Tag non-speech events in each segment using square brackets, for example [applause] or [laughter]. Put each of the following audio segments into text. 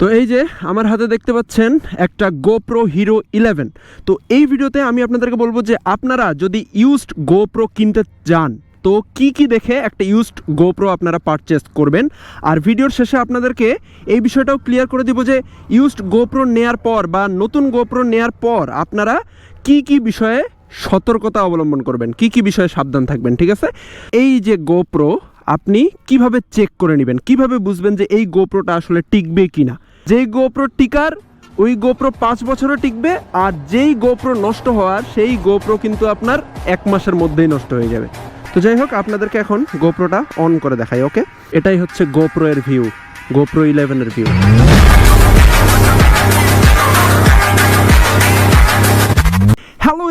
তো এই যে আমার হাতে দেখতে পাচ্ছেন একটা গোপ্রো হিরো ইলেভেন তো এই ভিডিওতে আমি আপনাদেরকে বলব যে আপনারা যদি ইউজড গোপ্রো কিনতে যান, তো কি কি দেখে একটা ইউজড গোপ্রো আপনারা পারচেস করবেন? আর ভিডিওর শেষে আপনাদেরকে এই বিষয়টাও ক্লিয়ার করে দিব যে ইউজড গোপ্রো নেয়ার পর বা নতুন গোপ্রো নেয়ার পর আপনারা কি কি বিষয়ে সতর্কতা অবলম্বন করবেন, কি কি বিষয়ে সাবধান থাকবেন, ঠিক আছে? এই যে গোপ্রো আপনি কীভাবে চেক করে নেবেন? কীভাবে বুঝবেন যে এই গোপ্রোটা আসলে টিকবে কিনা? যেই গোপ্রো টিকার, ওই গোপ্রো পাঁচ বছরও টিকবে আর যেই গোপ্রো নষ্ট হওয়ার, সেই গোপ্রো কিন্তু আপনার এক মাসের মধ্যেই নষ্ট হয়ে যাবে। তো যাই হোক, আপনাদেরকে এখন গোপ্রোটা অন করে দেখাই ওকে এটাই হচ্ছে গোপ্রো এর ভিউ গোপ্রো ইলেভেনের view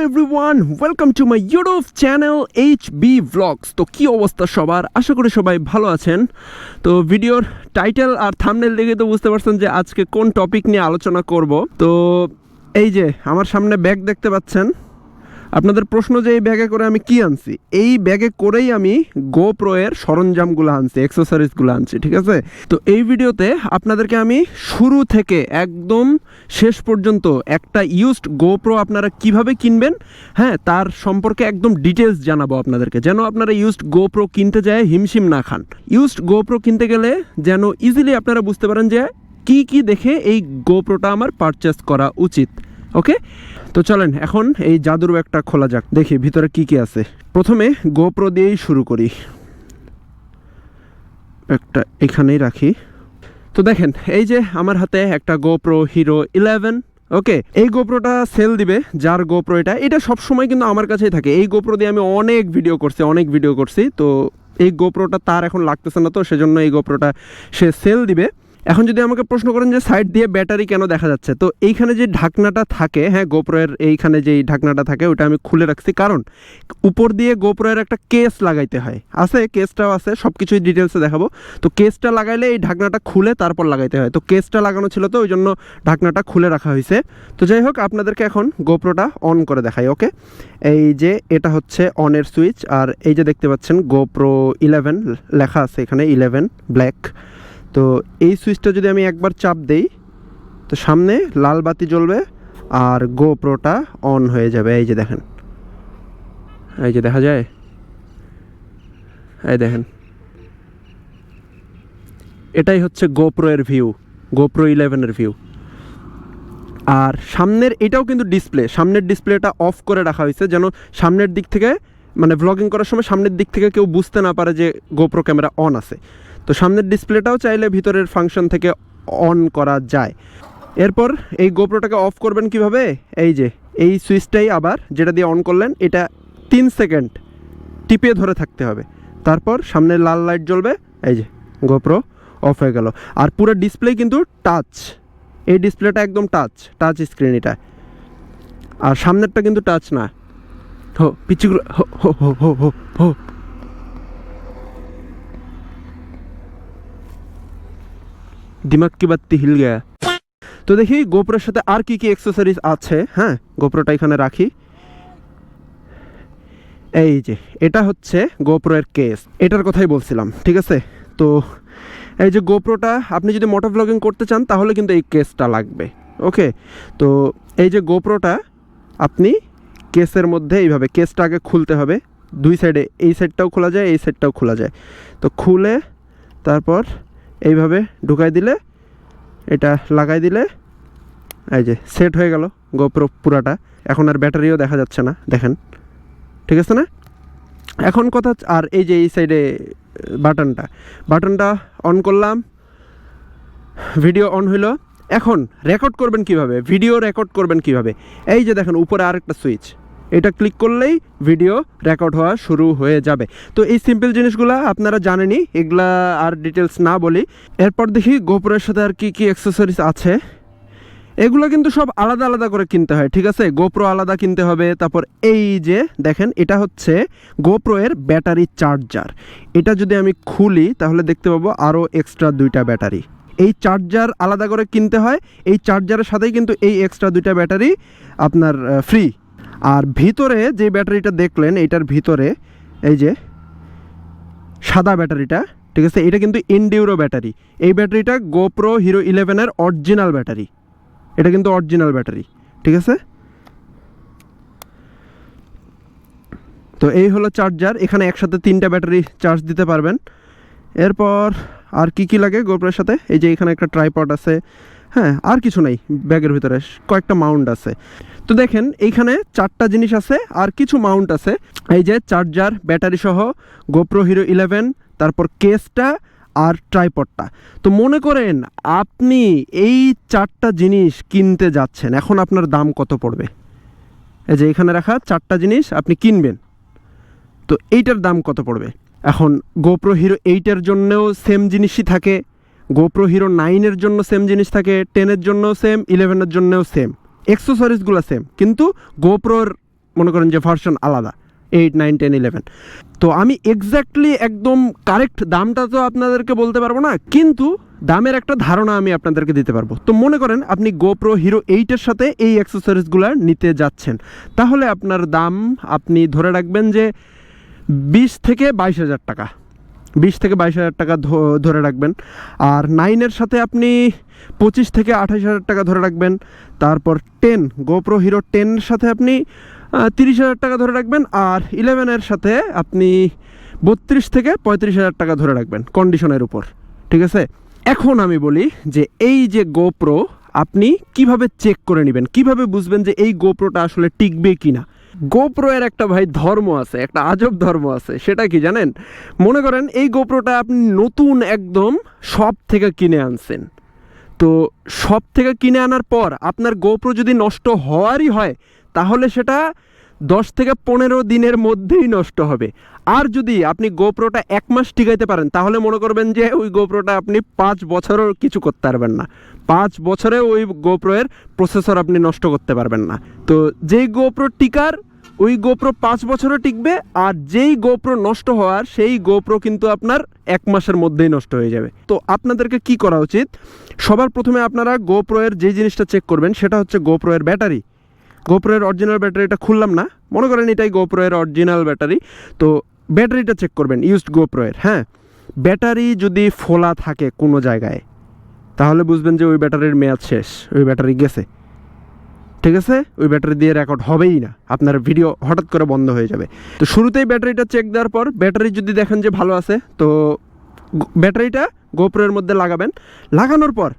everyone welcome to my YouTube channel H B vlogs তো কী অবস্থা সবার? আশা করি সবাই ভালো আছেন। তো ভিডিওর টাইটেল আর থামনেল দেখে তো বুঝতে পারছেন যে আজকে কোন টপিক নিয়ে আলোচনা করব। তো এই যে, আমার সামনে ব্যাগ দেখতে পাচ্ছেন। আপনাদের প্রশ্ন যে এই ব্যাগে করে আমি কি আনছি? এই ব্যাগে করেই আমি গোপ্রো এর সরঞ্জামগুলো আনছি অ্যাক্সেসরিজগুলো আনছি, ঠিক আছে? তো এই ভিডিওতে আপনাদেরকে আমি শুরু থেকে একদম শেষ পর্যন্ত একটা ইউজড গোপ্রো আপনারা কীভাবে কিনবেন হ্যাঁ তার সম্পর্কে একদম ডিটেলস জানাব আপনাদেরকে। যেন আপনারা ইউজড গোপ্রো কিনতে যায়, হিমশিম না খান। ইউজড গোপ্রো কিনতে গেলে যেন ইজিলি আপনারা বুঝতে পারেন যে কি কি দেখে এই গোপ্রোটা আমার পারচেস করা উচিত। ওকে তো চলেন, এখন এই জাদুর ব্যাগটা খোলা যাক। দেখি, ভিতরে কি কি আছে। প্রথমে গোপ্রো দিয়েই শুরু করি। একটা এখানেই রাখি। তো দেখেন, এই যে আমার হাতে একটা গোপ্রো হিরো ইলেভেন ওকে এই গোপ্রোটা সেল দিবে, যার গোপ্রো এটা এটা সব সময় কিন্তু আমার কাছেই থাকে। এই গোপ্রো দিয়ে আমি অনেক ভিডিও করছি, অনেক ভিডিও করছি। তো এই গোপ্রোটা তার এখন লাগতেছে না তো, সেজন্য এই গোপ্রোটা সে সেল দিবে। এখন যদি আমাকে প্রশ্ন করেন যে সাইড দিয়ে ব্যাটারি কেন দেখা যাচ্ছে, তো এইখানে যে ঢাকনাটা থাকে হ্যাঁ গোপ্রয়ের এইখানে যেই ঢাকনাটা থাকে, ওটা আমি খুলে রাখছি। কারণ উপর দিয়ে গোপ্রোয়ের একটা কেস লাগাইতে হয়। আছে কেসটাও আছে সব কিছুই ডিটেলসে দেখাবো। তো কেসটা লাগাইলে এই ঢাকনাটা খুলে তারপর লাগাইতে হয়। তো কেসটা লাগানো ছিল তো ওই জন্য ঢাকনাটা খুলে রাখা হয়েছে। তো যাই হোক, আপনাদেরকে এখন গোপ্রোটা অন করে দেখাই ওকে এই যে এটা হচ্ছে অনের সুইচ আর এই যে দেখতে পাচ্ছেন গোপ্রো ইলেভেন লেখা আছে এখানে ইলেভেন ব্ল্যাক তো এই সুইচটা যদি আমি একবার চাপ দেই, তো সামনে লাল বাতি জ্বলবে আর গোপ্রোটা অন হয়ে যাবে। এই যে দেখেন। এই যে দেখা যায়? এই দেখেন। এটাই হচ্ছে গোপ্রো এর ভিউ, গোপ্রো ইলেভেনের ভিউ। আর সামনের এটাও কিন্তু ডিসপ্লে, সামনের ডিসপ্লেটা অফ করে রাখা হয়েছে যেন সামনের দিক থেকে মানে ভ্লগিং করার সময় সামনের দিক থেকে কেউ বুঝতে না পারে যে গোপ্রো ক্যামেরা অন আছে। তো সামনের ডিসপ্লেটাও চাইলে ভিতরের ফাংশন থেকে অন করা যায়। এরপর এই গোপ্রোটাকে অফ করবেন কীভাবে? এই যে, এই সুইচটাই আবার যেটা দিয়ে অন করলেন, এটা তিন সেকেন্ড টিপে ধরে থাকতে হবে। তারপর সামনে লাল লাইট জ্বলবে, এই যে গোপ্রো অফ হয়ে গেল। আর পুরো ডিসপ্লে কিন্তু টাচ এই ডিসপ্লেটা একদম টাচ টাচ স্ক্রিন এটা আর সামনেরটা কিন্তু টাচ না। হো পিছিগুলো হো হো হো হো হো হো। দিমাগ কি বাত্তি হিল গয়া? তো দেখি, গোপ্রোর সাথে আর কি কি অ্যাক্সেসরিজ আছে হ্যাঁ? গোপ্রোটা এখানে রাখি। এই যে, এটা হচ্ছে গোপ্রো এর কেস। এটার কথাই বলছিলাম, ঠিক আছে? তো এই যে গোপ্রোটা, আপনি যদি মোটো ব্লগিং করতে চান, তাহলে কিন্তু এই কেসটা লাগবে, ওকে? তো এই যে গোপ্রোটা, আপনি কেসের মধ্যে এইভাবে কেসটা আগে খুলতে হবে। দুই সাইডে এই সাইডটাও খোলা যায়, এই সাইডটাও খোলা যায়। তো খুলে তারপর এইভাবে ঢুকাই দিলে, এটা লাগাই দিলে এই যে সেট হয়ে গেল গোপ্রো পুরাটা। এখন আর ব্যাটারিও দেখা যাচ্ছে না, দেখেন। ঠিক আছে না? এখন কথা আর এই যে এই সাইডে বাটনটা বাটনটা অন করলাম ভিডিও অন হইল। এখন রেকর্ড করবেন কীভাবে? ভিডিও রেকর্ড করবেন কীভাবে? এই যে দেখেন, উপরে আরেকটা সুইচ এটা ক্লিক করলেই ভিডিও রেকর্ড হওয়া শুরু হয়ে যাবে। তো এই সিম্পল জিনিসগুলো আপনারা জানেনই, এগুলা আর ডিটেলস না বলি। এরপর দেখি গোপুরের সাথে আর কি কি অ্যাক্সেসরিজ আছে। এগুলো কিন্তু সব আলাদা আলাদা করে কিনতে হয়, ঠিক আছে? গোপ্রো আলাদা কিনতে হবে, তারপর এই যে দেখেন, এটা হচ্ছে গোপ্রো এর ব্যাটারি চার্জার এটা যদি আমি খুলি, তাহলে দেখতে পাবো আরও এক্সট্রা দুইটা ব্যাটারি। এই চার্জার আলাদা করে কিনতে হয়, এই চার্জারের সাথেই কিন্তু এই এক্সট্রা দুইটা ব্যাটারি আপনার ফ্রি আর ভিতরে যে ব্যাটারিটা দেখলেন, এইটার ভিতরে এই যে সাদা ব্যাটারিটা, ঠিক আছে? এটা কিন্তু ইনডিউরো ব্যাটারি। এই ব্যাটারিটা গোপ্রো হিরো ইলেভেনের অরিজিনাল ব্যাটারি। এটা কিন্তু অরিজিনাল ব্যাটারি, ঠিক আছে? তো এই হলো চার্জার এখানে একসাথে তিনটা ব্যাটারি চার্জ দিতে পারবেন। এরপর আর কি কি লাগে গোপ্রোর সাথে? এই যে এখানে একটা ট্রাইপড আছে হ্যাঁ আর কিছু নাই ব্যাগের ভিতরে, কয়েকটা মাউন্ট আছে। তো দেখেন, এইখানে চারটা জিনিস আছে আর কিছু মাউন্ট আছে। এই যে চার্জার ব্যাটারি সহ গোপ্রো হিরো ইলেভেন তারপর কেসটা আর ট্রাইপডটা তো মনে করেন, আপনি এই চারটা জিনিস কিনতে যাচ্ছেন। এখন আপনার দাম কত পড়বে? এই যে এখানে রাখা চারটা জিনিস আপনি কিনবেন। তো এইটার দাম কত পড়বে? এখন গোপ্রো হিরো এইটের জন্যও সেম জিনিসই থাকে। গোপ্রো হিরো নাইনের জন্য সেম জিনিস থাকে। টেনের জন্যও সেম ইলেভেনের জন্যও সেম এক্সেসরিজগুলো সেম কিন্তু গোপ্রোর মনে করেন যে ভার্সন আলাদা এইট নাইন টেন ইলেভেন তো আমি এক্স্যাক্টলি একদম কারেক্ট দামটা তো আপনাদেরকে বলতে পারব না, কিন্তু দামের একটা ধারণা আমি আপনাদেরকে দিতে পারব। তো মনে করেন আপনি গোপ্রো হিরো এইটের সাথে এই অ্যাক্সেসরিজগুলো নিতে যাচ্ছেন। তাহলে আপনার দাম আপনি ধরে রাখবেন যে বিশ থেকে বাইশ হাজার টাকা। বিশ থেকে বাইশ হাজার টাকা ধরে রাখবেন। আর নাইনের সাথে আপনি পঁচিশ থেকে আঠাশ হাজার টাকা ধরে রাখবেন। তারপর টেন গোপ্রো হিরো টেনের সাথে আপনি তিরিশ হাজার টাকা ধরে রাখবেন। আর ইলেভেনের সাথে আপনি বত্রিশ থেকে পঁয়ত্রিশ হাজার টাকা ধরে রাখবেন কন্ডিশনের উপর। ঠিক আছে? এখন আমি বলি যে এই যে গোপ্রো আপনি কীভাবে চেক করে নেবেন? কীভাবে বুঝবেন যে এই গোপ্রোটা আসলে টিকবে কিনা? গোপ্রো এর একটা ভাই ধর্ম আছে, একটা আজব ধর্ম আছে, সেটা কি জানেন? মনে করেন এই গোপ্রোটা আপনি নতুন একদম সব থেকে কিনে আনছেন। তো সব থেকে কিনে আনার পর আপনার গোপ্রো যদি নষ্ট হওয়ারই হয়, তাহলে সেটা দশ থেকে পনেরো দিনের মধ্যেই নষ্ট হবে। আর যদি আপনি গোপ্রোটা এক মাস টিকাইতে পারেন, তাহলে মনে করবেন যে ওই গোপ্রোটা আপনি পাঁচ বছরও কিছু করতে পারবেন না। পাঁচ বছরে ওই গোপ্রোয়ের প্রসেসর আপনি নষ্ট করতে পারবেন না। তো যেই গোপ্রো টিকার, ওই গোপ্রো পাঁচ বছরও টিকবে, আর যেই গোপ্রো নষ্ট হওয়ার, সেই গোপ্রো কিন্তু আপনার এক মাসের মধ্যেই নষ্ট হয়ে যাবে। তো আপনাদেরকে কি করা উচিত? সবার প্রথমে আপনারা গোপ্রো এর যে জিনিসটা চেক করবেন, সেটা হচ্ছে গোপ্রো এর ব্যাটারি। গোপ্রো এর অরিজিনাল ব্যাটারিটা খুললাম না। মনে করেন এটাই গোপ্রো এর অরিজিনাল ব্যাটারি তো ব্যাটারিটা চেক করবেন ইউজড গোপ্রো এর হ্যাঁ? ব্যাটারি যদি ফোলা থাকে কোনো জায়গায়, তাহলে বুঝবেন যে ওই ব্যাটারির মেয়াদ শেষ, ওই ব্যাটারি গেছে। ঠিক আছে? ওই ব্যাটারি দিয়ে রেকর্ড হবেই না। আপনার ভিডিও হঠাৎ করে বন্ধ হয়ে যাবে। তো শুরুতেই ব্যাটারিটা চেক দেওয়ার পর ব্যাটারি যদি দেখেন যে ভালো আছে, তো ব্যাটারিটা গোপ্রোর মধ্যে লাগাবেন। লাগানোর পর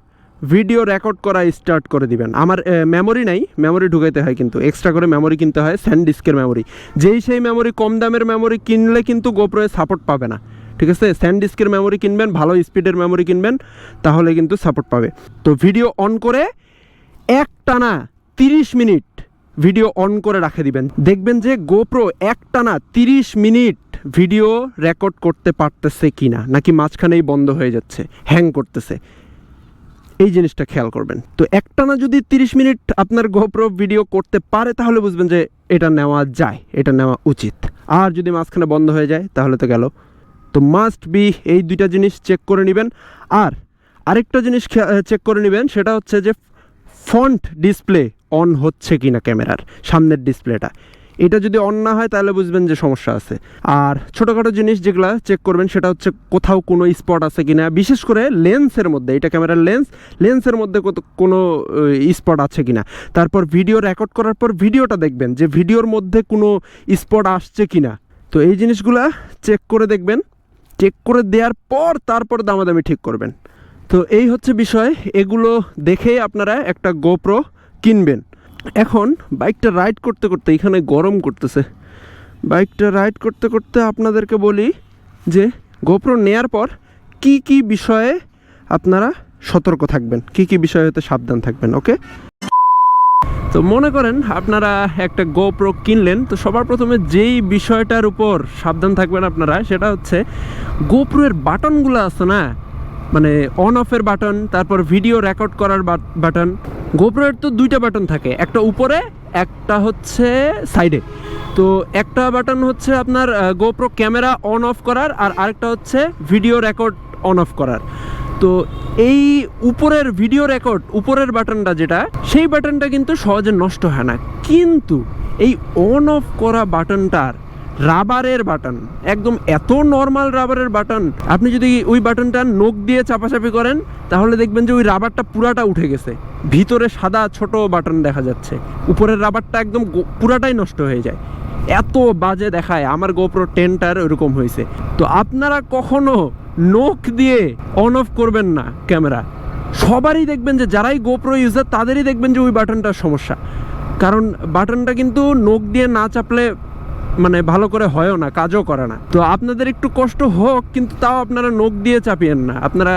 ভিডিও রেকর্ড করা স্টার্ট করে দিবেন। আমার মেমোরি নাই মেমোরি ঢুকাইতে হয় কিন্তু এক্সট্রা করে মেমোরি কিনতে হয় স্যান্ড ডিস্কের মেমোরি যেই সেই মেমোরি কম দামের মেমোরি কিনলে কিন্তু গোপ্রোয়ে সাপোর্ট পাবে না। ঠিক আছে? স্যান্ড ডিস্কের মেমোরি কিনবেন, ভালো স্পিডের মেমোরি কিনবেন, তাহলে কিন্তু সাপোর্ট পাবে। তো ভিডিও অন করে এক টানা তিরিশ মিনিট ভিডিও অন করে রাখে দিবেন। দেখবেন যে গোপ্রো এক টানা তিরিশ মিনিট ভিডিও রেকর্ড করতে পারতেছে কিনা, নাকি মাঝখানেই বন্ধ হয়ে যাচ্ছে হ্যাং করতেছে। এই জিনিসটা খেয়াল করবেন। তো একটানা যদি তিরিশ মিনিট আপনার গোপ্রো ভিডিও করতে পারে, তাহলে বুঝবেন যে এটা নেওয়া যায়, এটা নেওয়া উচিত। আর যদি মাঝখানে বন্ধ হয়ে যায়, তাহলে তো গেল। তো মাস্ট বি এই দুইটা জিনিস চেক করে নেবেন। আর আরেকটা জিনিস চেক করে নেবেন, সেটা হচ্ছে যে ফন্ট ডিসপ্লে অন হচ্ছে কি না ক্যামেরার, সামনের ডিসপ্লেটা এটা যদি অন না হয়, তাহলে বুঝবেন যে সমস্যা আছে। আর ছোটোখাটো জিনিস যেগুলো চেক করবেন, সেটা হচ্ছে কোথাও কোনো স্পট আছে কি না বিশেষ করে লেন্সের মধ্যে, এটা ক্যামেরার লেন্স লেন্সের মধ্যে কোনো স্পট আছে কি না তারপর ভিডিও রেকর্ড করার পর ভিডিওটা দেখবেন যে ভিডিওর মধ্যে কোনো স্পট আসছে কি না তো এই জিনিসগুলা চেক করে দেখবেন। চেক করে দেওয়ার পর তারপর দামাদামি ঠিক করবেন। তো এই হচ্ছে বিষয়। এগুলো দেখেই আপনারা একটা গোপ্রো কিনবেন। এখন বাইকটা রাইড করতে করতে এখানে গরম করতেছে। বাইকটা রাইড করতে করতে আপনাদেরকে বলি যে, গোপ্রো নেয়ার পর কি কি বিষয়ে আপনারা সতর্ক থাকবেন? কি কি বিষয়ে হতে সাবধান থাকবেন, ওকে? তো মনে করেন আপনারা একটা গোপ্রো কিনলেন, তো সবার প্রথমে যেই বিষয়টার উপর সাবধান থাকবেন আপনারা, সেটা হচ্ছে গোপ্রো এর বাটনগুলো আছে না? মানে অন অফের বাটন তারপর ভিডিও রেকর্ড করার বাটন গোপ্রো এর তো দুইটা বাটন থাকে, একটা উপরে, একটা হচ্ছে সাইডে তো একটা বাটন হচ্ছে আপনার গোপ্রো ক্যামেরা অন অফ করার, আর আরেকটা হচ্ছে ভিডিও রেকর্ড অন অফ করার। তো এই উপরের ভিডিও রেকর্ড উপরের বাটনটা যেটা, সেই বাটনটা কিন্তু সহজে নষ্ট হয় না। কিন্তু এই অন অফ করা বাটনটার রাবারের বাটন, একদম এত নর্মাল রাবারের বাটন, আপনি যদি ওই বাটনটা নখ দিয়ে চাপাচাপি করেন, তাহলে দেখবেন যে ওই রাবারটা পুরাটা উঠে গেছে। ভিতরে সাদা ছোট বাটন দেখা যাচ্ছে। উপরের রাবারটা একদম পুরাটাই নষ্ট হয়ে যায়। এত বাজে দেখায়, আমার গোপ্রো টেনটার ওরকম হয়েছে। তো আপনারা কখনো নখ দিয়ে অন অফ করবেন না ক্যামেরা। সবারই দেখবেন যে যারাই গোপ্রো ইউজার তাদেরই দেখবেন যে ওই বাটনটার সমস্যা। কারণ বাটনটা কিন্তু নখ দিয়ে না চাপলে মানে ভালো করে হয়ও না, কাজও করে না। তো আপনাদের একটু কষ্ট হোক, কিন্তু তাও আপনারা নখ দিয়ে চাপিয়েন না। আপনারা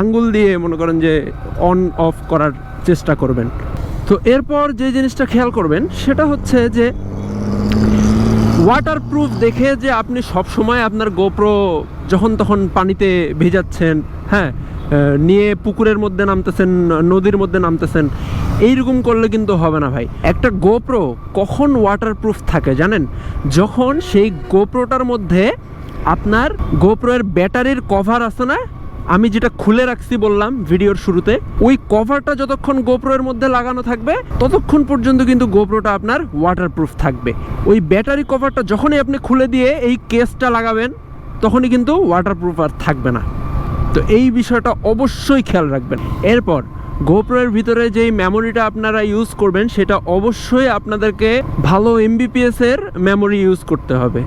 আঙ্গুল দিয়ে মনে করেন যে অন অফ করার চেষ্টা করবেন। তো এরপর যে জিনিসটা খেয়াল করবেন, সেটা হচ্ছে যে ওয়াটারপ্রুফ দেখে যে আপনি সব সময় আপনার গোপ্রো যখন তখন পানিতে ভেজাচ্ছেন হ্যাঁ নিয়ে পুকুরের মধ্যে নামতেছেন, নদীর মধ্যে নামতেছেন এইরকম করলে কিন্তু হবে না ভাই। একটা গোপ্রো কখন ওয়াটারপ্রুফ থাকে জানেন? যখন সেই গোপ্রোটার মধ্যে আপনার গোপ্রো এর ব্যাটারির কভার আছে না, আমি যেটা খুলে রাখছি বললাম ভিডিওর শুরুতে, ওই কভারটা যতক্ষণ গোপ্রোর মধ্যে লাগানো থাকবে, ততক্ষণ পর্যন্ত কিন্তু গোপ্রোটা আপনার ওয়াটারপ্রুফ থাকবে। ওই ব্যাটারি কভারটা যখনই আপনি খুলে দিয়ে এই কেসটা লাগাবেন, তখনই কিন্তু ওয়াটারপ্রুফ আর থাকবে না। তো এই বিষয়টা অবশ্যই খেয়াল রাখবেন। এরপর গোপ্রোর ভিতরে যেই মেমোরিটা আপনারা ইউজ করবেন, সেটা অবশ্যই আপনাদেরকে ভালো এমবিপিএস এর মেমোরি ইউজ করতে হবে।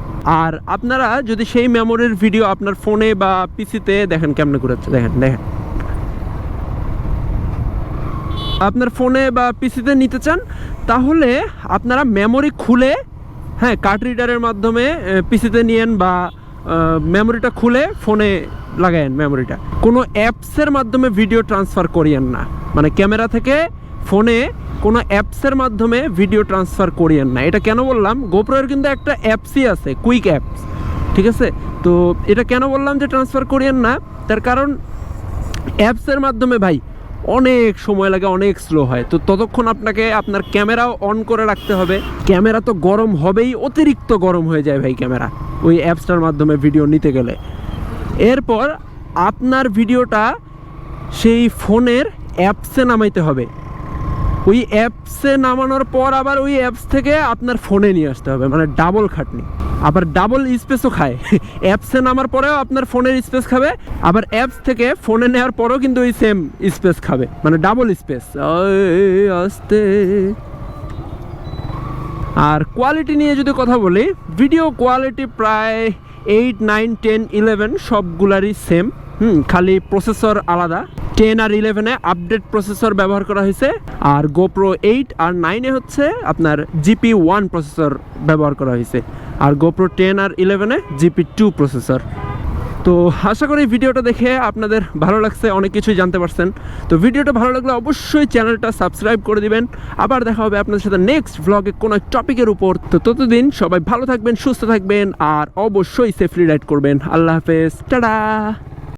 আর আপনারা যদি সেই মেমোরির ভিডিও আপনার ফোনে বা পিসিতে দেখেন, কেমনে করেছে দেখেন দেখেন। আপনার ফোনে বা পিসিতে নিতে চান, তাহলে আপনারা মেমোরি খুলে হ্যাঁ কার্ড রিডারের মাধ্যমে পিসিতে নিয়েন বা মেমোরিটা খুলে ফোনে লাগায়েন মেমোরিটা কোনো অ্যাপসের মাধ্যমে ভিডিও ট্রান্সফার করিয়েন না। মানে ক্যামেরা থেকে ফোনে কোনো অ্যাপসের মাধ্যমে ভিডিও ট্রান্সফার করিয়েন না। এটা কেন বললাম? গোপ্রোয়ের কিন্তু একটা অ্যাপসই আছে কুইক অ্যাপস ঠিক আছে? তো এটা কেন বললাম যে ট্রান্সফার করিয়েন না? তার কারণ অ্যাপসের মাধ্যমে ভাই অনেক সময় লাগে, অনেক স্লো হয়। তো ততক্ষণ আপনাকে আপনার ক্যামেরাও অন করে রাখতে হবে। ক্যামেরা তো গরম হবেই, অতিরিক্ত গরম হয়ে যায় ভাই ক্যামেরা, ওই অ্যাপসটার মাধ্যমে ভিডিও নিতে গেলে। এরপর আপনার ভিডিওটা সেই ফোনের অ্যাপসে নামাইতে হবে। ওই অ্যাপসে নামানোর পর আবার ওই অ্যাপস থেকে আপনার ফোনে নিয়ে আসতে হবে মানে ডাবল খাটনি। আবার ডাবল স্পেসও খায়। [laughs] অ্যাপসে নামার পরেও আপনার ফোনের স্পেস খাবে, আবার অ্যাপস থেকে ফোনে নেওয়ার পরেও কিন্তু ওই সেম স্পেস খাবে মানে ডাবল স্পেস। আসতে। আর কোয়ালিটি নিয়ে যদি কথা বলি, ভিডিও কোয়ালিটি প্রায় এইট, নাইন, টেন, ইলেভেন সবগুলারই সেম। হুম, খালি প্রসেসর আলাদা। টেন আর ইলেভেনে আপডেট প্রসেসর ব্যবহার করা হয়েছে, আর গোপ্রো এইট আর নাইনে হচ্ছে আপনার জিপি ওয়ান প্রসেসর ব্যবহার করা হয়েছে, আর গোপ্রো টেন আর ইলেভেনে জিপি টু প্রসেসর। তো আশা করি ভিডিওটা দেখে আপনাদের ভালো লাগছে, অনেক কিছুই জানতে পারছেন। তো ভিডিওটা ভালো লাগলে অবশ্যই চ্যানেলটা সাবস্ক্রাইব করে দিবেন। আবার দেখা হবে আপনাদের সাথে নেক্সট ভ্লগে কোনো টপিকের উপর। তো ততদিন সবাই ভালো থাকবেন, সুস্থ থাকবেন, আর অবশ্যই সেফলি রাইড করবেন। আল্লাহ হাফেজ। টাটা!